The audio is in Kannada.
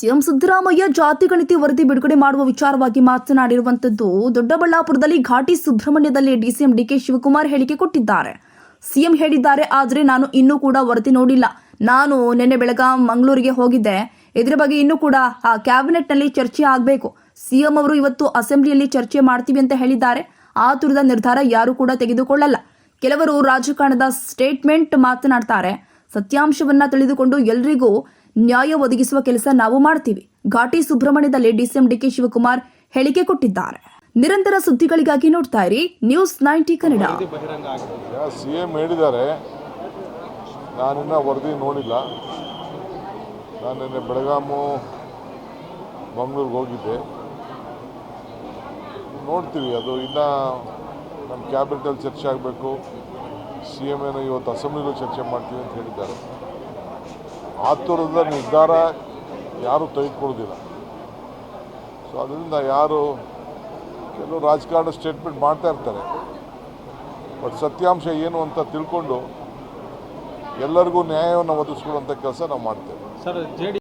ಸಿಎಂ ಸಿದ್ದರಾಮಯ್ಯ ಜಾತಿ ಗಣಿತಿ ವರದಿ ಬಿಡುಗಡೆ ಮಾಡುವ ವಿಚಾರವಾಗಿ ಮಾತನಾಡಿರುವಂತದ್ದು, ದೊಡ್ಡಬಳ್ಳಾಪುರದಲ್ಲಿ ಘಾಟಿ ಸುಬ್ರಹ್ಮಣ್ಯದಲ್ಲಿ ಡಿಸಿಎಂ ಡಿಕೆ ಶಿವಕುಮಾರ್ ಹೇಳಿಕೆ ಕೊಟ್ಟಿದ್ದಾರೆ. ಸಿಎಂ ಹೇಳಿದ್ದಾರೆ, ಆದರೆ ನಾನು ಇನ್ನೂ ಕೂಡ ವರದಿ ನೋಡಿಲ್ಲ. ನಾನು ನಿನ್ನೆ ಬೆಳಗಾಂ ಮಂಗಳೂರಿಗೆ ಹೋಗಿದ್ದೆ. ಇದರ ಬಗ್ಗೆ ಇನ್ನೂ ಕೂಡ, ಆ, ಕ್ಯಾಬಿನೆಟ್ನಲ್ಲಿ ಚರ್ಚೆ ಆಗಬೇಕು. ಸಿಎಂ ಅವರು ಇವತ್ತು ಅಸೆಂಬ್ಲಿಯಲ್ಲಿ ಚರ್ಚೆ ಮಾಡ್ತೀವಿ ಅಂತ ಹೇಳಿದ್ದಾರೆ. ಆ ತುರದ ನಿರ್ಧಾರ ಯಾರು ಕೂಡ ತೆಗೆದುಕೊಳ್ಳಲ್ಲ. ಕೆಲವರು ರಾಜಕಾರಣದ ಸ್ಟೇಟ್ಮೆಂಟ್ ಮಾತನಾಡ್ತಾರೆ. ಸತ್ಯಾಂಶವನ್ನ ತಿಳಿದುಕೊಂಡು ಎಲ್ರಿಗೂ ನ್ಯಾಯ ಒದಗಿಸುವ ಕೆಲಸ ನಾವು ಮಾಡ್ತೀವಿ. ಘಾಟಿ ಸುಬ್ರಹ್ಮಣ್ಯದಲ್ಲಿ ಡಿಸಿಎಂ ಡಿಕೆ ಶಿವಕುಮಾರ್ ಹೇಳಿಕೆ ಕೊಟ್ಟಿದ್ದಾರೆ. ನಿರಂತರ ಸುದ್ದಿಗಳಿಗಾಗಿ ನೋಡ್ತಾ ಇರಿ. News ninety Kannada. ಸಿಎಂ ಹೇಳಿದ್ದಾರೆ. ನಾನಿನ್ನ ವರದಿ ನೋಡಿಲ್ಲ. ನಾನು ನಿನ್ನೆ ಬೆಳಗಾಮು, ಮಂಗಳೂರಿಗೆ ಹೋಗಿದ್ದೆ. ನೋಡ್ತೀವಿ. ಅದು ಇನ್ನೂ ನಮ್ಮ ಕ್ಯಾಬಿನೆಟಲ್ಲಿ ಚರ್ಚೆ ಆಗಬೇಕು. ಸಿ ಎಂ ಏನು ಇವತ್ತು ಅಸೆಂಬ್ಲಿಲೂ ಚರ್ಚೆ ಮಾಡ್ತೀವಿ ಅಂತ ಹೇಳಿದ್ದಾರೆ. ಆತುರದ ನಿರ್ಧಾರ ಯಾರೂ ತೆಗೆದುಕೊಳ್ಳೋದಿಲ್ಲ. ಸೊ ಅದರಿಂದ ಯಾರು ಕೆಲವು ರಾಜಕಾರಣ ಸ್ಟೇಟ್ಮೆಂಟ್ ಮಾಡ್ತಾ ಇರ್ತಾರೆ. ಬಟ್ ಸತ್ಯಾಂಶ ಏನು ಅಂತ ತಿಳ್ಕೊಂಡು ಎಲ್ಲರಿಗೂ ನ್ಯಾಯವನ್ನು ಒದಗಿಸ್ಕೊಳ್ಳುವಂಥ ಕೆಲಸ ನಾವು ಮಾಡ್ತೇವೆ.